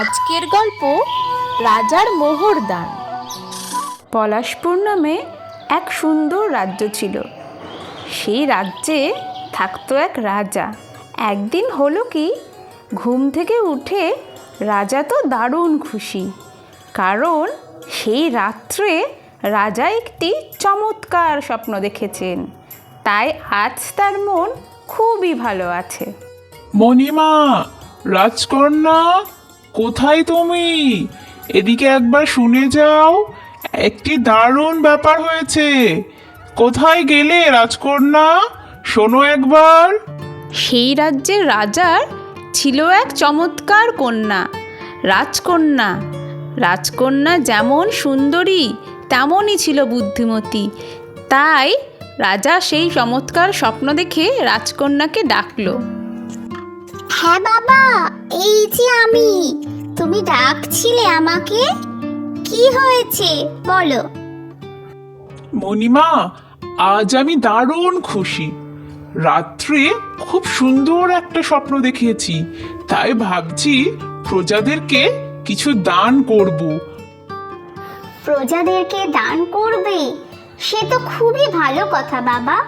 আজকের গল্প রাজার মোহরদান। পলাশপুর নামে এক সুন্দর রাজ্য ছিল। সেই রাজ্যে থাকতো এক রাজা। একদিন হলো কি, ঘুম থেকে উঠে রাজা তো দারুণ খুশি, কারণ সেই রাত্রে রাজা একটি চমৎকার স্বপ্ন দেখেছেন। তাই আজ তার মন খুবই ভালো আছে। মণিমা, রাজকন্যা কোথায় তুমি? এদিকে একবার শুনে যাও। একটি দারুণ ব্যাপার হয়েছে। কোথায় গেলে, রাজকন্যা? শোনো একবার। সেই রাজ্যের রাজার ছিল এক চমৎকার কন্যা, রাজকন্যা। রাজকন্যা যেমন সুন্দরী, তেমনই ছিল বুদ্ধিমতী। তাই রাজা সেই চমৎকার স্বপ্ন দেখে রাজকন্যাকে ডাকলো। হ্যাঁ বাবা এই যে আমি। তুমি ডাকছিলে আমাকে? কি হয়েছে? বলো। মণিমা আজ আমি দারুণ খুশি। রাত্রে খুব সুন্দর একটা স্বপ্ন দেখিয়েছি। তাই ভাবছি প্রজাদেরকে কিছু দান করব। প্রজাদেরকে দান করবে? সে তো খুবই ভালো কথা বাবা।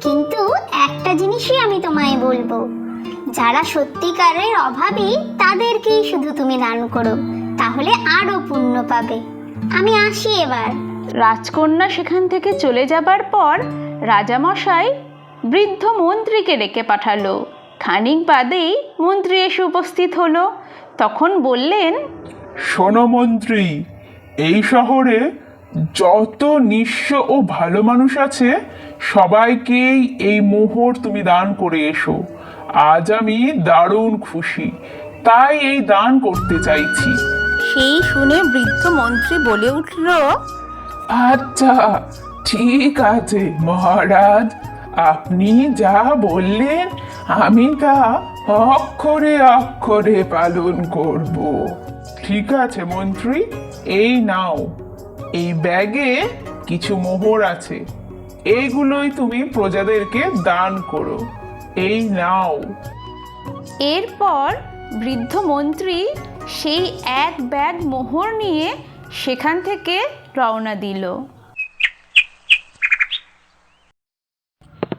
কিন্তু একটা জিনিসই আমি তোমায় বলব। যারা সত্যিকারের অভাবী তাদেরকেই শুধু তুমি দান করো তাহলে আরও পুণ্য পাবে। আমি আসি এবার। রাজকন্যা সেখান থেকে চলে যাবার পর রাজামশাই বৃদ্ধ মন্ত্রীকে ডেকে পাঠালো। খানিক বাদেই মন্ত্রী এসে উপস্থিত হলো। তখন বললেন শোনো মন্ত্রী এই শহরে যত নিঃস্ব ও ভালো মানুষ আছে সবাইকেই এই মোহর তুমি দান করে এসো। আজ আমি দারুণ খুশি। তাই এই দান করতে চাইছি। সেই শুনে বৃদ্ধ মন্ত্রী বলে উঠল আচ্ছা ঠিক আছে মহারাজ। আপনি যা বললেন আমি তা অক্ষরে অক্ষরে পালন করব। ঠিক আছে মন্ত্রী এই নাও। এই ব্যাগে কিছু মোহর আছে। এইগুলোই তুমি প্রজাদেরকে দান করো। এই নাও। এরপর বৃদ্ধ মন্ত্রী সেই এক ব্যাগ মোহর নিয়ে সেখান থেকে রওনা দিল।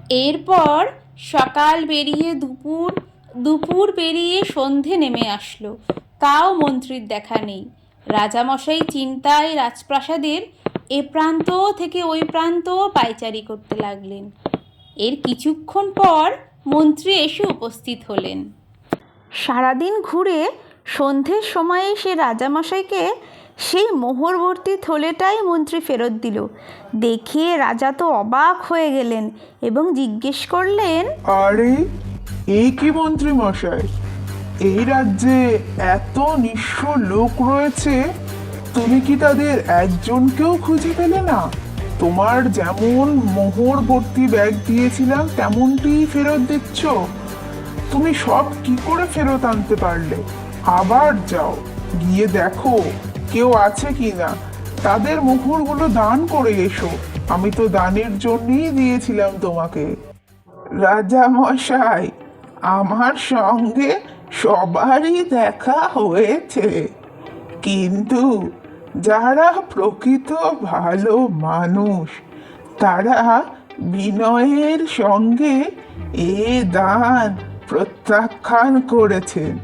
এরপর সকাল পেরিয়ে দুপুর দুপুর পেরিয়ে সন্ধে নেমে আসলো। তাও মন্ত্রীর দেখা নেই। রাজামশাই চিন্তায় রাজপ্রাসাদের এ প্রান্ত থেকে ওই প্রান্ত পায়চারি করতে লাগলেন। এর কিছুক্ষণ পর মন্ত্রী এসে উপস্থিত হলেন। সারাদিন ঘুরে সন্ধ্যের সময়ে সে রাজামশাইকে সেই মোহরবর্তী থলেটাই মন্ত্রী ফেরত দিল। দেখে রাজা তো অবাক হয়ে গেলেন এবং জিজ্ঞেস করলেন আরে এই কি মন্ত্রী মশাই? এই রাজ্যে এত নিঃস্ব লোক রয়েছে তুমি কি তাদের একজনকেও খুঁজে পেলে না? তোমার যেমন মোহর ভর্তি ব্যাগ দিয়েছিলাম তেমনটি ফেরত দিচ্ছ? তুমি সব কি করে ফেরত আনতে পারলে? আবার যাও, গিয়ে দেখো কেউ আছে কি না তাদের মোহরগুলো দান করে এসো। আমি তো দানের জন্যই দিয়েছিলাম তোমাকে। রাজা মশাই, আমার সঙ্গে সবারই দেখা হয়েছে। কিন্তু যারা প্রকৃত ভালো মানুষ, তারা বিনয়ের সঙ্গে এ দান প্রত্যাখ্যান করেছেন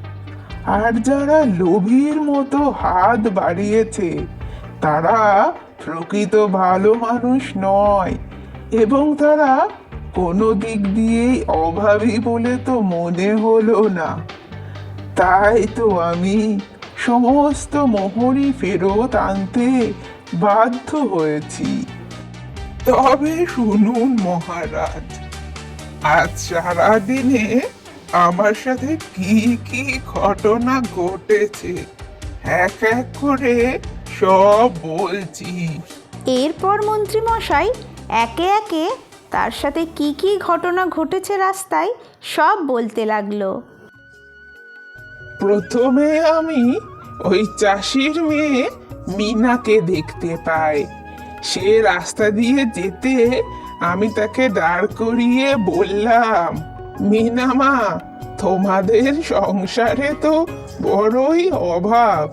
আর যারা লোভীর মতো হাত বাড়িয়েছে, তারা প্রকৃত ভালো মানুষ নয় এবং তারা কোনো দিক দিয়েই অভাবী বলে তো মনে হলো না। তাই তো আমি সমস্ত মোহরই ফেরত আনতে বাধ্য হয়েছি। তবে শুনুন মহারাজ আজ সারাদিনে আমার সাথে কি কি ঘটনা ঘটেছে এক এক করে সব বলছি। এরপর মন্ত্রী মশাই একে একে তার সাথে কি কি ঘটনা ঘটেছে রাস্তায় সব বলতে লাগল। প্রথমে আমি ওই চাষির মেয়ে মিনাকে দেখতে পাই সে রাস্তা দিয়ে যেতে আমি তাকে দাঁড় করিয়ে বললাম, মিনা মা, তোমাদের সংসারে তো বড়ই অভাব।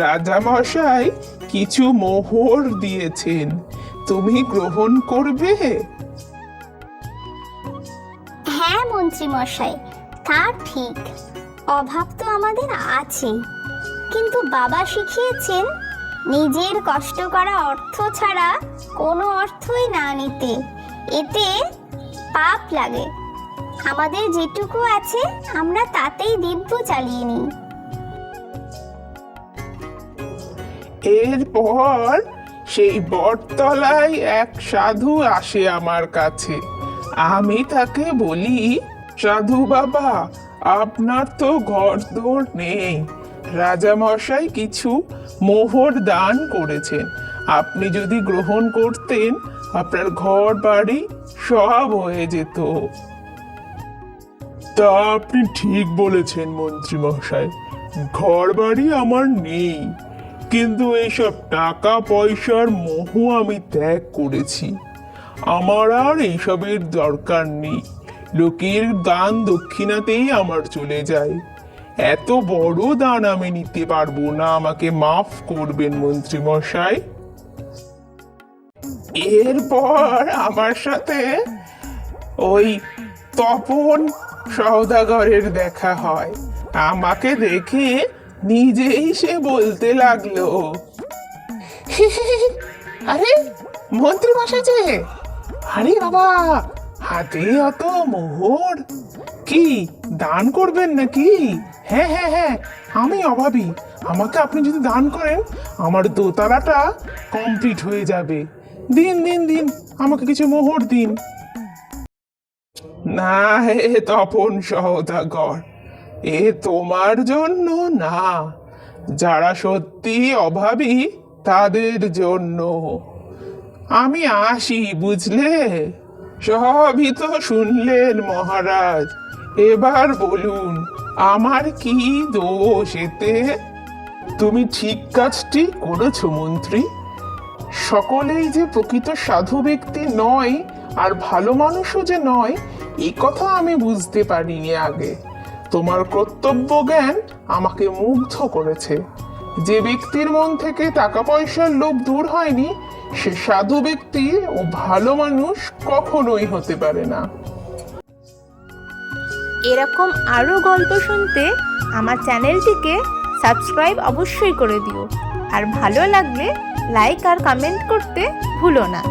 রাজামশাই কিছু মোহর দিয়েছেন, তুমি গ্রহণ করবে? হ্যাঁ মন্ত্রী মশাই, তা ঠিক। অভাব তো আমাদের আছে কিন্তু বাবা শিখিয়েছেন, নিজের কষ্ট করা অর্থ ছাড়া কোনো অর্থই না নিতে। এতে পাপ লাগে। আমাদের যেটুকু আছে, আমরা তাতেই দিব্য চালিয়ে নিই। এরপর সেই বটতলায় এক সাধু আসে আমার কাছে। আমি তাকে বলি, সাধু বাবা, আপনার তো ঘর দোর নেই। রাজামশাই কিছু মোহর দান করেছেন। আপনি যদি গ্রহণ করতেন, আপনার ঘর বাড়ি সব হয়ে যেত। তা আপনি ঠিক বলেছেন মন্ত্রী মশাই ঘর বাড়ি আমার নেই, কিন্তু এইসব টাকা পয়সার মোহ আমি ত্যাগ করেছি। আমার আর এইসবের দরকার নেই। লোকের দান দক্ষিণাতেই আমার চলে যায়। এত বড় দান আমি নিতে পারব না, আমাকে মাফ করবেন মন্ত্রী মশাই এরপর আমার সাথে ওই তপন সওদাগরের দেখা হয়। আমাকে দেখে নিজেই সে বলতে লাগল, আরে মন্ত্রী মশাই যে আরে বাবা, হাতে অত মোহর, কি, দান করবেন নাকি? হ্যাঁ হ্যাঁ হ্যাঁ আমি অভাবী। আমাকে আপনি যদি দান করেন, আমার দোতলাটা কমপ্লিট হয়ে যাবে। দিন দিন দিন, আমাকে কিছু মোহর দিন। না হে তপন সহদাগর এ তোমার জন্য না। যারা সত্যি অভাবী, তাদের জন্য। আমি আসি, বুঝলে? সবই তো শুনলেন মহারাজ। এবার বলুন আমার কি দোষ এতে? তুমি ঠিক কাজটি করেছ, মন্ত্রী। সকলেই যে প্রকৃত সাধু ব্যক্তি নয়, আর ভালো মানুষও যে নয় এই কথা আমি বুঝতে পারিনি আগে। তোমার কর্তব্য জ্ঞান আমাকে মুগ্ধ করেছে। যে ব্যক্তির মন থেকে টাকা পয়সার লোভ দূর হয়নি, সে সাধু ব্যক্তি ও ভালো মানুষ কখনোই হতে পারে না। এরকম আরও গল্প শুনতে আমার চ্যানেলটিকে সাবস্ক্রাইব অবশ্যই করে দিও। আর ভালো লাগলে লাইক আর কমেন্ট করতে ভুলো না।